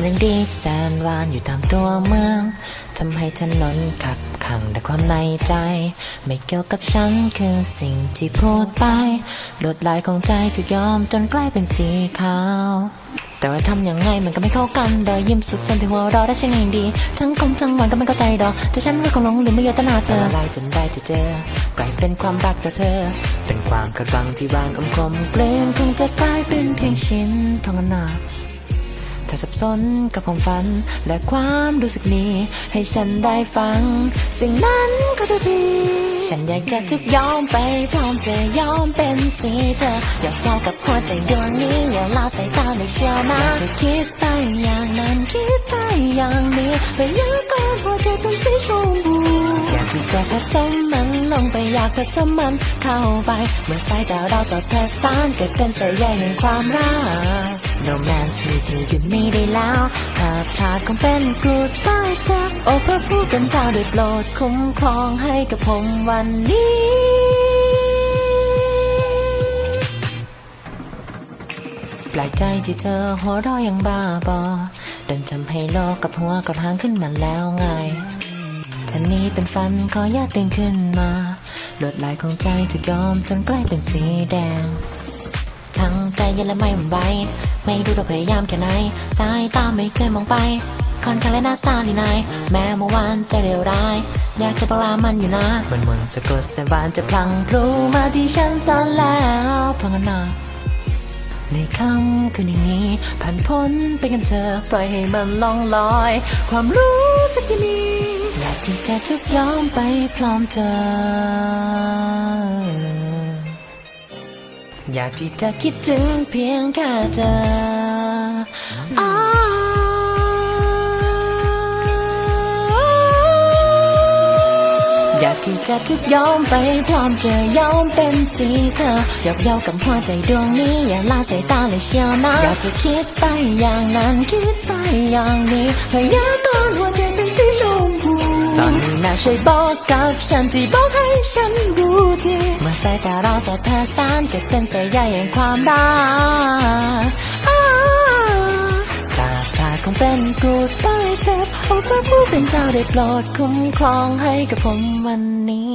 เรื่องดีแสนหวานอยู่ตามตัวเมืองทำให้ถนนขับขังด้วยความในใจ ไม่เกี่ยวกับฉันคือสิ่งที่พูดไปลดลายของใจถูกยอมจนกลายเป็นสีขาว แต่ว่าทำยังไงมันก็ไม่เข้ากันรอยยิ้มสุขสันต์ที่หัวเราะได้เช่นนี้ดี ทั้งคมทั้งหวานก็ไม่เข้าใจดอกแต่ฉันก็คงหลงหรือไม่ยอมตนาเธออะไรจนได้จะเจอกลายเป็นความรักจากเธอ เป็นความคาดหวังที่บานอมคมเกลื่อนคงจะกลายเป็นเพียงชิ้นทองหนัก ถ้าสับสนกับความฝัน และความรู้สึกนี้ ให้ฉันได้ฟัง สิ่งนั้นก็จะดี ฉันอยากจะทุกยอมไปพร้อมจะยอมเป็นสีเธออยากยอมกับหัวใจดวงนี้อย่าละสายตาเลยเชื่อนะคิดไปอย่างนั้นคิดไปอย่างนี้พยากรณ์หัวใจเป็นสีชมพูอยากที่จะผสมมันลงไปอยากผสมมันเข้าไป เมื่อสายตาเราสอดแทสานเกิดเป็นสายใยแห่งความรัก romance มีที่หยุดไม่ได้แล้วถ้าพลาดคงเป็น goodbye step โอ้พระผู้เป็นเจ้าได้โปรดคุ้มครองให้กับผมวันนี้ปลกใจที่เธอหัวเราะอย่างบ้าบอเดินทำให้โลกกับหัวกับหางขึ้นมาแล้วไงท่านี้เป็นฝันขออย่าตื่นขึ้นมาลวดลายของใจถูกยอมจนใกล้เป็นสีแดง ทั้งใจเย็นและไม่หวั่นไหวไม่รู้เราพยายามแค่ไหน สายตาไม่เคยมองไปค่อนข้างและหน้าตาลีนายแม้เมื่อวานจะเร็วร้าย อยากจะปลามันอยู่นะ มันมนสะกดแสนหวานจะพลังพลูมาที่ฉันซะแล้วพังนาในค่ำคืนนี้ ผ่านพ้นไปกันเถอปล่อยให้มันล่องลอย ความรู้สึกที่มีอยากที่จะทุกยอมไปพร้อมเธอ อยากที่จะคิดถึงเพียงแค่เธอออยากที่จะทุกยอมไปพร้อมเธอยอมเป็นสีเธอหยอกเย้ากับหัวใจดวงนี้อย่าละสายตาเลยเชียวนะอยากจะคิดไปอย่างนั้นคิดไปอย่างนี้พยากรณ์หัวใจเป็นสีชม ตอนนี้นะช่วยบอกกับฉันที่บอกให้ฉันรู้ทีเมื่อสายตาเราสอดแทสานเกิดเป็นสายใยแห่งความรักจากขาพลาดคงเป็น goodbye step โอ้พระผู้เป็นเจ้าได้โปรดคุ้มครองให้กับผมวันนี้